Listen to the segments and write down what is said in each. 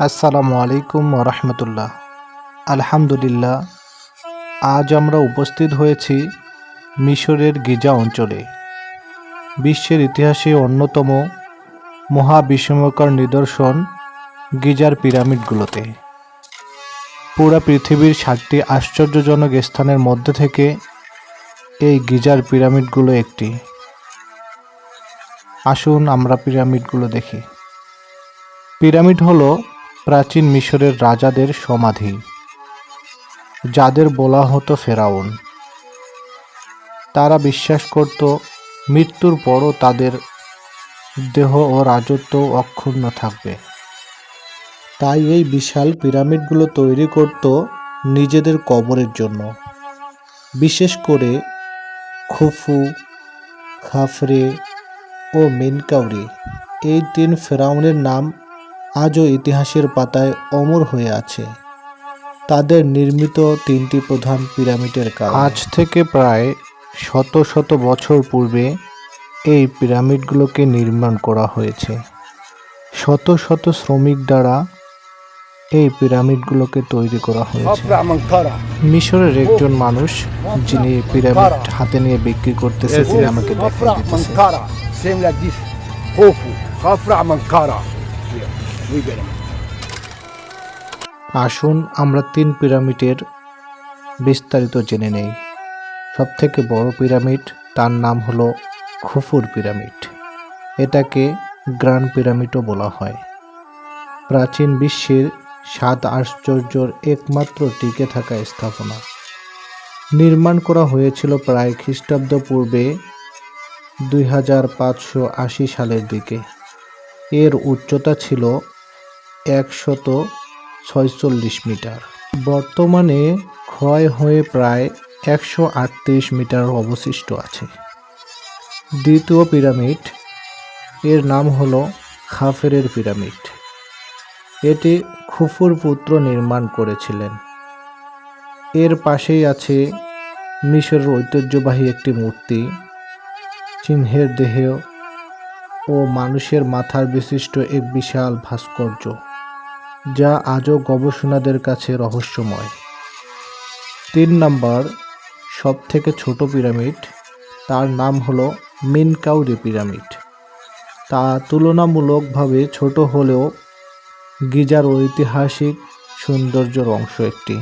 আসসালামু আলাইকুম রহমতুল্লাহ। আলহামদুলিল্লাহ, আজ আমরা উপস্থিত হয়েছি মিশরের গিজা অঞ্চলে। বিশ্বের ইতিহাসে অন্যতম মহাবিস্ময়কর নিদর্শন গিজার পিরামিডগুলোতে। পুরা পৃথিবীর সাতটি আশ্চর্যজনক স্থানের মধ্যে থেকে এই গিজার পিরামিডগুলো একটি। আসুন আমরা পিরামিডগুলো দেখি। পিরামিড হলো প্রাচীন মিশরের রাজাদের সমাধি, যাদের বলা হতো ফেরাউন। তারা বিশ্বাস করত, মৃত্যুর পরও তাদের দেহ ও রাজত্ব অক্ষুণ্ণ থাকবে। তাই এই বিশাল পিরামিডগুলো তৈরি করত নিজেদের কবরের জন্য। বিশেষ করে খুফু, খাফরে ও মিনকাউরি। এই তিন ফেরাউনের নাম আজও ইতিহাসের পাতায় অমর হয়ে আছে। তাদের নির্মিত তিনটি প্রধান পিরামিডের কাজ আজ থেকে প্রায় শত শত বছর পূর্বে এই পিরামিডগুলোকে নির্মাণ করা হয়েছে। শত শত শ্রমিক দ্বারা এই পিরামিডগুলোকে তৈরি করা হয়েছে। মিশরের একজন মানুষ যিনি পিরামিড হাতে নিয়ে বিক্রি করতেছে তিনি আমাকে দিতেছে। আসুন আমরা তিন পিরামিডের বিস্তারিত জেনে নেই। সবথেকে বড় পিরামিড, তার নাম হলো খুফুর পিরামিড। এটাকে গ্রান্ড পিরামিডও বলা হয়। প্রাচীন বিশ্বের সাত আশ্চর্যর একমাত্র টিকে থাকা স্থাপনা। নির্মাণ করা হয়েছিল প্রায় খ্রিস্টাব্দ পূর্বে দুই হাজার পাঁচশো আশি সালের দিকে। এর উচ্চতা ছিল একশত ছয়চল্লিশ মিটার। বর্তমানে ক্ষয় হয়ে প্রায় একশো আটত্রিশ মিটার অবশিষ্ট আছে। দ্বিতীয় পিরামিড, এর নাম হলো খাফেরের পিরামিড। এটি খুফুর পুত্র নির্মাণ করেছিলেন। এর পাশেই আছে মিশরের ঐতিহ্যবাহী একটি মূর্তি, সিংহের দেহ ও মানুষের মাথার বিশিষ্ট এক বিশাল ভাস্কর্য। যা আজও গবেষণাদের কাছে রহস্যময়। তিন নাম্বার সব থেকে ছোট পিরামিড, তার নাম হলো মিনকাউরি পিরামিড। তা তুলনামূলকভাবে ছোট হলেও গিজার ঐতিহাসিক সৌন্দর্যের অংশ একটি।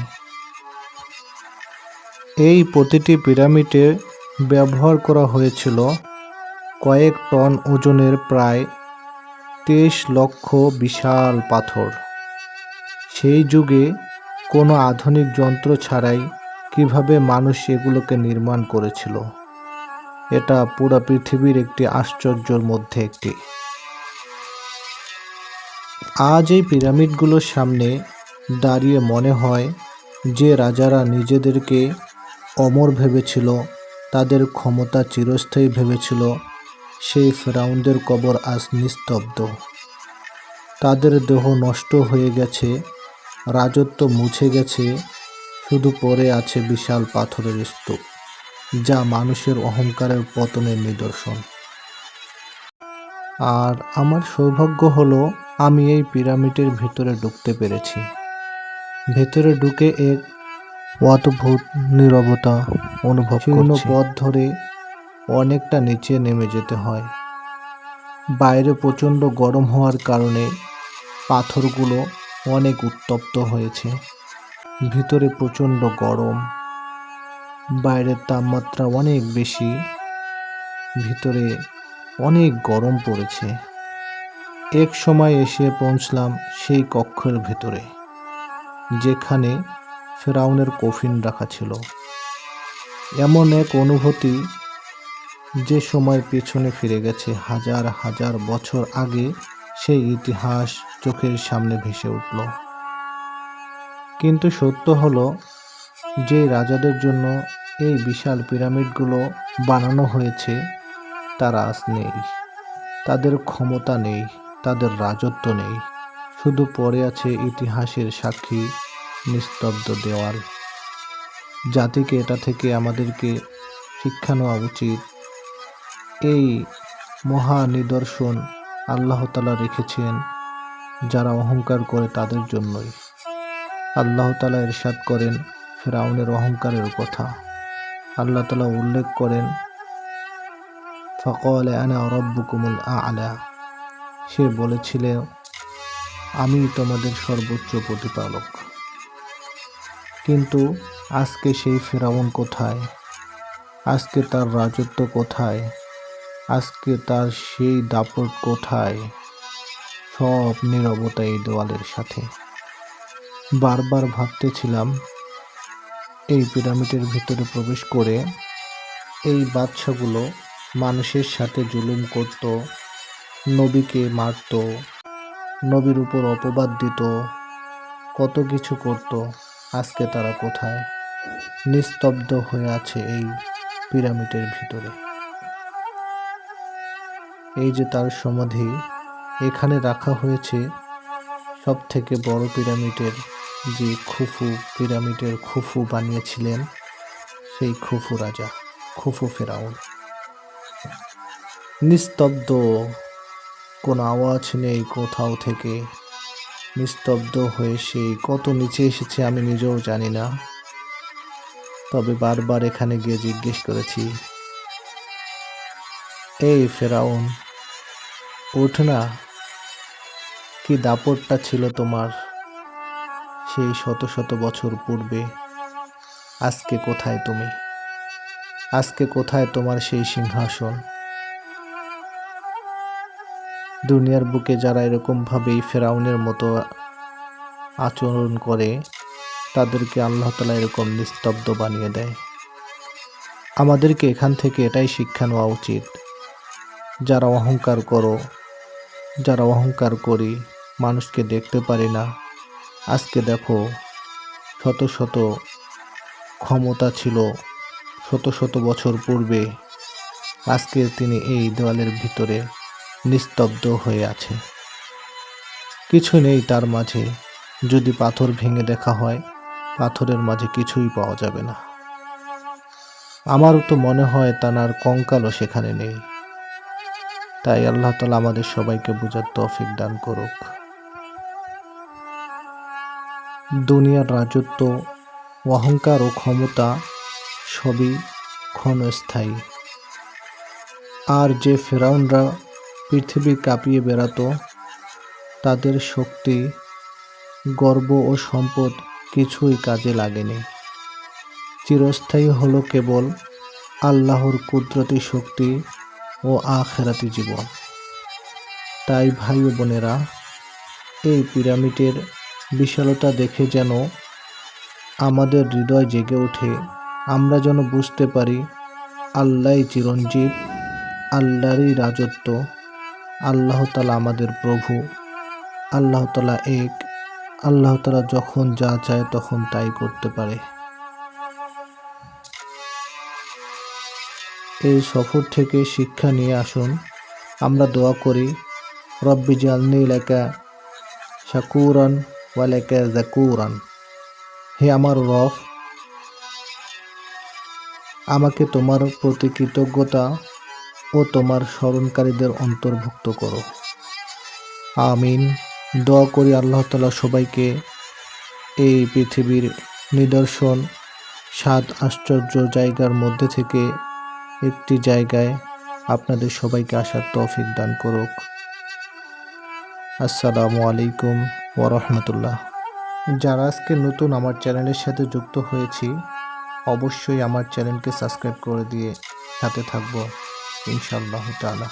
এই প্রতিটি পিরামিডে ব্যবহার করা হয়েছিল কয়েক টন ওজনের প্রায় তেইশ লক্ষ বিশাল পাথর। সেই যুগে কোনো আধুনিক যন্ত্র ছাড়াই কীভাবে মানুষ এগুলোকে নির্মাণ করেছিল? এটা পুরো পৃথিবীর একটি আশ্চর্যের মধ্যে একটি। আজ এই পিরামিডগুলোর সামনে দাঁড়িয়ে মনে হয় যে রাজারা নিজেদেরকে অমর ভেবেছিল, তাদের ক্ষমতা চিরস্থায়ী ভেবেছিল, সেই ফেরাউনদের কবর আজ নিস্তব্ধ। তাদের দেহ নষ্ট হয়ে গেছে রাজত্ব মুছে গেছে, শুধু পড়ে আছে বিশাল পাথরের স্তূপ, যা মানুষের অহংকারের পতনের নিদর্শন। আর আমার সৌভাগ্য হলো, আমি এই পিরামিডের ভিতরে ঢুকতে পেরেছি। ভেতরে ঢুকে এক অদ্ভুত নীরবতা অনুভব পূর্ণ পথ ধরে অনেকটা নিচে নেমে যেতে হয়। বাইরে প্রচণ্ড গরম হওয়ার কারণে পাথরগুলো অনেক উত্তপ্ত হয়েছে। ভিতরে প্রচণ্ড গরম। বাইরের তাপমাত্রা অনেক বেশি। ভিতরে অনেক গরম পড়েছে। এক সময় এসে পৌঁছলাম সেই কক্ষের ভেতরে, যেখানে ফেরাউনের কফিন রাখা ছিল। এমন এক অনুভূতি যে সময় পেছনে ফিরে গেছে হাজার হাজার বছর আগে সেই ইতিহাস চোখের সামনে ভেসে উঠল। কিন্তু সত্য হলো, যে রাজাদের জন্য এই বিশাল পিরামিডগুলো বানানো হয়েছে, তারা আজ নেই। তাদের ক্ষমতা নেই, তাদের রাজত্ব নেই। শুধু পড়ে আছে ইতিহাসের সাক্ষী, নিস্তব্ধ দেওয়াল। জাতিকে এটা থেকে আমাদেরকে শিক্ষা নেওয়া উচিত। এই মহা নিদর্শন আল্লাহ তালা রেখেছেন, যারা অহংকার করে তাদের জন্যই। আল্লাহ তালা ইরশাদ করেন ফেরাউনের অহংকারের কথা। আল্লাহ তালা উল্লেখ করেন, ফকল আনা রব্বুকুমুল আলা সে বলেছিল, আমি তোমাদের সর্বোচ্চ প্রতিপালক। কিন্তু আজকে সেই ফেরাউন কোথায়? আজকে তার রাজত্ব কোথায়? আজকে তার সেই দাপট কোথায় সব নিরবতা এই দেওয়ালের সাথে। বারবার ভাবতেছিলাম, এই পিরামিডের ভিতরে প্রবেশ করে এই বাচ্চাগুলো মানুষের সাথে জুলুম করত, নবীকে মারত, নবীর উপর অপবাদ দিত, কত কিছু করত, আজকে তারা কোথায়? নিস্তব্ধ হয়ে আছে এই পিরামিডের ভিতরে। এই যে তার সমাধি, এখানে রাখা হয়েছে সব থেকে বড় পিরামিডের যে খুফু, পিরামিডের খুফু বানিয়েছিলেন সেই খুফু রাজা, খুফু ফেরাউন। নিস্তব্ধ, কোনো আওয়াজ নেই কোথাও থেকে। নিস্তব্ধ হয়ে সেই কত নিচে এসেছে আমি নিজেও জানি না। তবে বারবার এখানে গিয়ে জিজ্ঞেস করেছি এই ফেরাউন ওঠ না। কি দাপটটা ছিল তোমার সেই শত শত বছর পূর্বে? আজকে কোথায় তুমি? আজকে কোথায় তোমার সেই সিংহাসন? দুনিয়ার বুকে যারা এরকমভাবেই ফেরাউনের মতো আচরণ করে, তাদেরকে আল্লাহ তালা এরকম নিস্তব্ধ বানিয়ে দেয়। আমাদেরকে এখান থেকে এটাই শিক্ষা নেওয়া উচিত যারা অহংকার করো, যারা অহংকার করি, মানুষকে দেখতে পারি না। আজকে দেখো, শত শত ক্ষমতা ছিল, শত শত বছর পূর্বে। আজকে তিনি এই দেওয়ালের ভিতরে নিস্তব্ধ হয়ে আছে। কিছু নেই তার মাঝে। যদি পাথর ভেঙে দেখা হয়, পাথরের মাঝে কিছুই পাওয়া যাবে না। আমারও তো মনে হয় তানার কঙ্কালও সেখানে নেই। তাই আল্লাহ তালা আমাদের সবাইকে বোঝার তৌফিক দান করুক। দুনিয়ার রাজত্ব, অহংকার ও ক্ষমতা সবই ক্ষণস্থায়ী। আর যে ফেরাউনরা পৃথিবী কাঁপিয়ে বেড়াতো, তাদের শক্তি, গর্ব ও সম্পদ কিছুই কাজে লাগেনি। চিরস্থায়ী হলো কেবল আল্লাহর কুদরতি শক্তি ও আখেরাতি জীবন। তাই ভাই ও বোনেরা, এই পিরামিডের বিশালতা দেখে যেন আমাদের হৃদয় জেগে ওঠে। আমরা যেন বুঝতে পারি আল্লাহ চিরঞ্জীব, আল্লাহরই রাজত্ব, আল্লাহ তালা আমাদের প্রভু, আল্লাহ তালা এক, আল্লাহ তালা যখন যা চায় তখন তাই করতে পারে। এই সফর থেকে শিক্ষা নিয়ে আসুন। আমরা দোয়া করি, রব্বি জালনি লেখা শাকুরান ওয়ালেকা জাকুরান হে আমার রফ আমাকে তোমার প্রতি কৃতজ্ঞতা ও তোমার স্মরণকারীদের অন্তর্ভুক্ত করো। আমিন। দোয়া করি আল্লাহ তালা সবাইকে এই পৃথিবীর নিদর্শন সাত আশ্চর্য জায়গার মধ্যে থেকে একটি জায়গায় আপনাদের সবাইকে আসার তৌফিক দান করুক। আসসালামু আলাইকুম ওরহমতুল্লাহ যারা আজকে নতুন আমার চ্যানেলের সাথে যুক্ত হয়েছি, অবশ্যই আমার চ্যানেলকে সাবস্ক্রাইব করে দিয়ে সাথে থাকব, ইনশাআল্লাহ তাআলা।